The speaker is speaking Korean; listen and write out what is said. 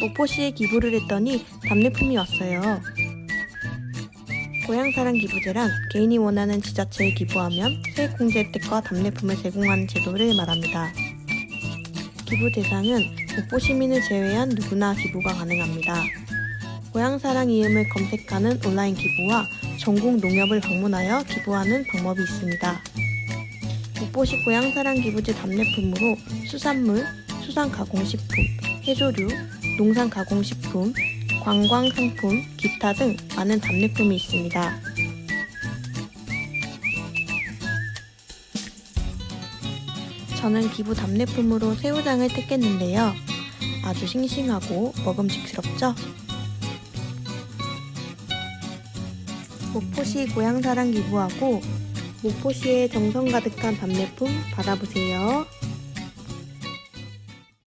목포시에 기부를 했더니 답례품이 왔어요. 고향사랑 기부제란 개인이 원하는 지자체에 기부하면 세액공제 혜택과 답례품을 제공하는 제도를 말합니다. 기부 대상은 목포 시민을 제외한 누구나 기부가 가능합니다. 고향사랑 이음을 검색하는 온라인 기부와 전국 농협을 방문하여 기부하는 방법이 있습니다. 목포시 고향사랑 기부제 답례품으로 수산물, 수산가공식품, 해조류, 농산가공식품, 관광상품, 기타 등 많은 답례품이 있습니다. 저는 기부 답례품으로 새우장을 택했는데요. 아주 싱싱하고 먹음직스럽죠? 목포시 고향사랑 기부하고 목포시의 정성 가득한 답례품 받아보세요.